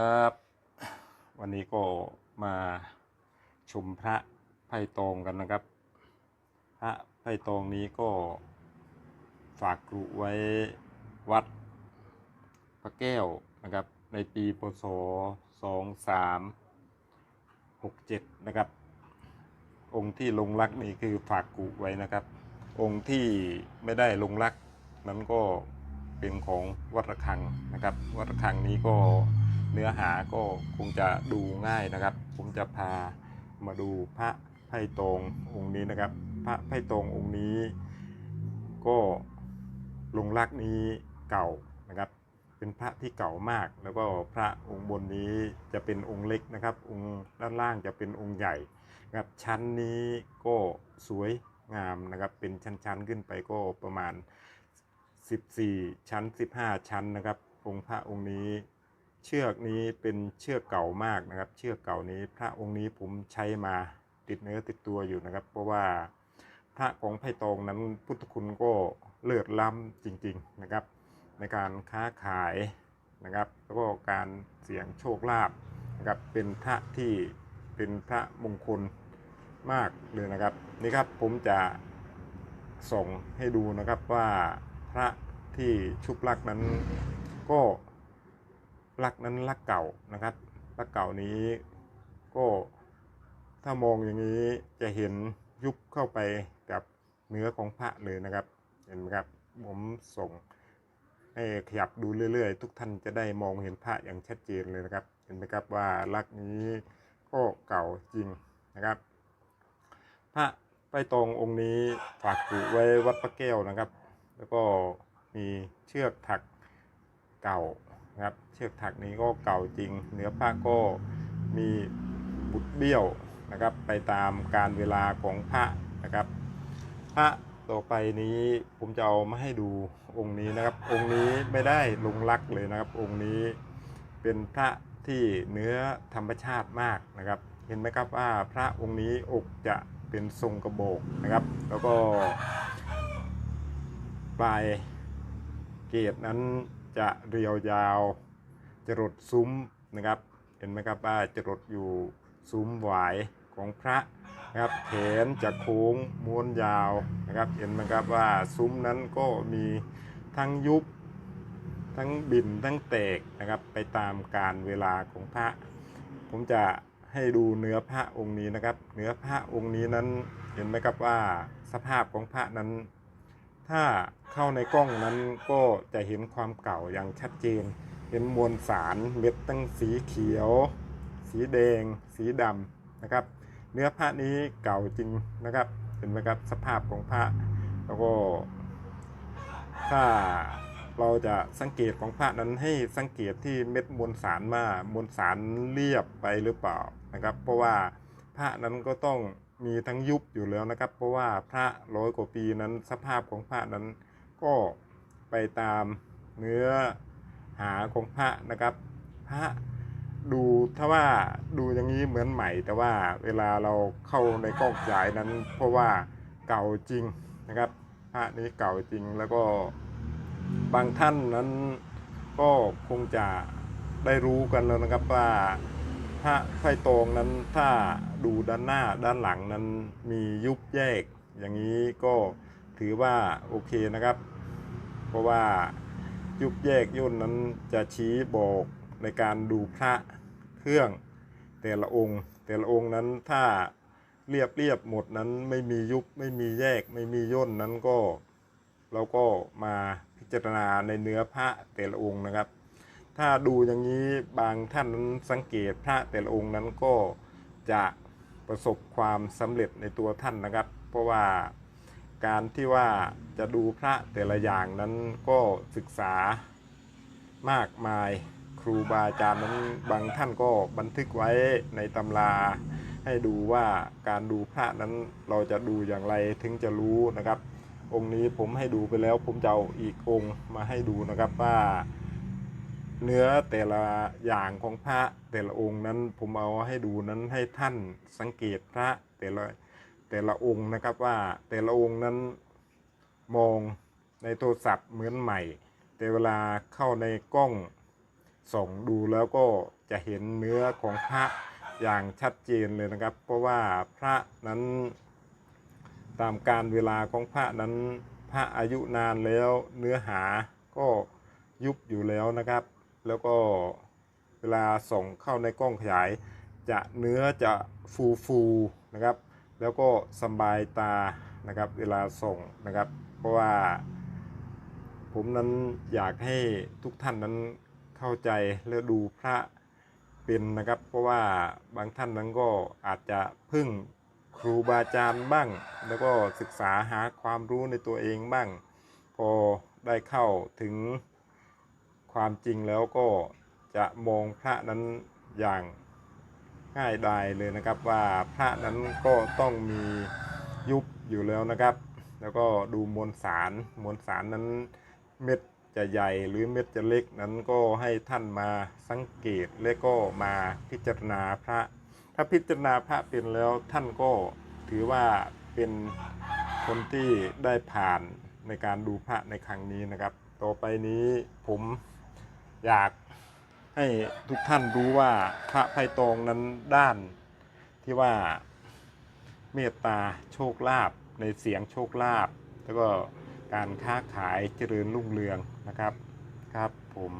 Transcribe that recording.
ครับ วันนี้ก็มาชมพระไพ่ตองกันนะครับ พระไพ่ตองนี้ก็ฝากกรุไว้วัดพระแก้วนะครับ ในปีพศ2367นะครับ องค์ที่ลงรักนี่คือฝากกุไว้นะครับ องค์ที่ไม่ได้ลงรักนั้นก็เป็นของวัดระฆังนะครับ วัดระฆังนี้ก็ เนื้อหาก็คงจะดูง่ายนะครับ ผมจะพามาดูพระไพ่ตรงองค์นี้นะครับ พระไพ่ตรงองค์นี้ ก็ลงรักนี้เก่านะครับ เป็นพระที่เก่ามาก แล้วก็พระองค์บนนี้จะเป็นองค์เล็กนะครับ องค์ด้านล่างจะเป็นองค์ใหญ่นะครับชั้นนี้ก็สวยงามนะครับ เป็นชั้นๆขึ้นไปก็ประมาณ 14 ชั้น 15 ชั้นนะครับ องค์พระองค์นี้ เชือกนี้เป็นเชือกเก่ามากนะครับ เชือกเก่านี้พระองค์นี้ผมใช้มาติดเนื้อติดตัวอยู่นะครับ เพราะว่าพระของไผ่ตองนั้นพุทธคุณก็เลิศล้ำจริง ๆนะครับ ในการค้าขายนะครับ แล้วก็การเสี่ยงโชคลาภนะครับเป็นพระที่เป็นพระมงคลมากเลยนะครับนี่ครับผมจะส่งให้ดูนะครับว่าพระที่ชุบลักนั้นก็ ลักนั้นลักเก่านะครับลักเก่านี้ก็ถ้ามองอย่างนี้จะเห็นยุบเข้าไปกับเนื้อของพระเลยนะครับ เห็นไหมครับผมส่งให้ขยับดูเรื่อย ๆ ทุกท่านจะได้มองเห็นพระอย่างชัดเจนเลยนะครับ เห็นไหมครับว่าลักนี้ก็เก่าจริงนะครับ พระไปตรงองค์นี้ฝากกุไว้วัดพระแก้วนะครับ แล้วก็มีเชือกถักเก่า นะครับเชือกถักนี้ก็เก่าจริง เนื้อผ้าก็มีบุดเบี้ยวนะครับไปตามการเวลาของพระนะครับพระต่อไปนี้ผมจะเอามาให้ดูองค์นี้นะครับ องค์นี้ไม่ได้ลงรักเลยนะครับ องค์นี้เป็นพระที่เนื้อธรรมชาติมากนะครับ เห็นไหมครับว่าพระองค์นี้อกจะเป็นทรงกระโบกนะครับ แล้วก็ปลายเกศนั้น จะเรียวยาวจรดซุ้มนะครับ เห็นไหมครับว่าจรดอยู่ซุ้มหวายของพระนะครับแขนจะโค้งม้วนยาวนะครับ เห็นไหมครับว่าซุ้มนั้นก็มีทั้งยุบทั้งบินทั้งแตกนะครับไปตามการเวลาของพระ ผมจะให้ดูเนื้อพระองค์นี้นะครับ เนื้อพระองค์นี้นั้นเห็นไหมครับว่าสภาพของพระนั้น ถ้าเข้าในกล้องนั้นก็จะเห็นความเก่าอย่างชัดเจน เห็นมวลสารเม็ดตั้งสีเขียว สีแดง สีดำนะครับ เนื้อพระนี้เก่าจริงนะครับเห็นไหมครับสภาพของพระแล้วก็ ถ้าเราจะสังเกตของพระนั้นให้สังเกตที่เม็ดมวลสารมามวลสารเรียบไปหรือเปล่านะครับ เพราะว่าพระนั้นก็ต้อง มีทั้งยุบอยู่แล้วนะครับ เพราะว่าพระร้อยกว่าปีนั้นสภาพของพระนั้นก็ไปตามเนื้อหาของพระนะครับ พระดูถ้าว่าดูอย่างนี้เหมือนใหม่ แต่ว่าเวลาเราเข้าในกล้องฉายนั้น เพราะว่าเก่าจริงนะครับ พระนี้เก่าจริงแล้วก็บางท่านนั้นก็คงจะได้รู้กันแล้วนะครับว่า พระไฟตรงนั้นถ้าดูด้านหน้าด้านหลังนั้นมียุบแยก อย่างนี้ก็ถือว่าโอเคนะครับ เพราะว่ายุบแยกย่นนั้นจะชี้บอกในการดูพระเครื่องแต่ละองค์ แต่ละองค์นั้นถ้าเรียบเรียบหมดนั้นไม่มียุบไม่มีแยกไม่มีย่นนั้นก็เราก็มาพิจารณาในเนื้อพระแต่ละองค์นะครับ ถ้าดูอย่างนี้บางท่านนั้นสังเกตพระแต่ละองค์นั้นก็จะประสบความสำเร็จในตัวท่านนะครับ เพราะว่าการที่ว่าจะดูพระแต่ละอย่างนั้นก็ศึกษามากมายครูบาอาจารย์นั้นบางท่านก็บันทึกไว้ในตำราให้ดูว่าการดูพระนั้นเราจะดูอย่างไรถึงจะรู้นะครับ องค์นี้ผมให้ดูไปแล้วผมจะเอาอีกองค์มาให้ดูนะครับว่า เนื้อแต่ละอย่างของพระแต่ละองค์นั้นผมเอาให้ดูนั้นให้ท่านสังเกตพระแต่ละแต่ละองค์นะครับว่าแต่ละองค์นั้นมองในโทรศัพท์เหมือนใหม่ แต่เวลาเข้าในกล้องส่องดูแล้วก็จะเห็นเนื้อของพระอย่างชัดเจนเลยนะครับ เพราะว่าพระนั้นตามการเวลาของพระนั้นพระอายุนานแล้วเนื้อหาก็ยุบอยู่แล้วนะครับ แล้วก็เวลาส่องเข้าในกล้องขยาย จะเนื้อจะฟูฟูนะครับ แล้วก็สบายตานะครับ เวลาส่งนะครับ เพราะว่า ผมนั้นอยากให้ทุกท่านนั้นเข้าใจและดูพระเป็นนะครับ เพราะว่าบางท่านนั้นก็อาจจะพึ่งครูบาอาจารย์บ้าง แล้วก็ศึกษาหาความรู้ในตัวเองบ้าง พอได้เข้าถึง ความจริงแล้วก็จะมองพระนั้นอย่างง่ายดายเลยนะครับ ว่าพระนั้นก็ต้องมียุบอยู่แล้วนะครับ แล้วก็ดูมวลสารมวลสารนั้นเม็ดจะใหญ่หรือเม็ดจะเล็กนั้นก็ให้ท่านมาสังเกตและก็มาพิจารณาพระ ถ้าพิจารณาพระเป็นแล้วท่านก็ถือว่าเป็นคนที่ได้ผ่านในการดูพระในครั้งนี้นะครับ ต่อไปนี้ผม อยากให้ทุกท่านรู้ว่าพระไพตองนั้นด้านที่ว่าเมตตาโชคลาภในเสียงโชคลาภแล้วก็การค้าขายเจริญรุ่งเรืองนะครับครับผม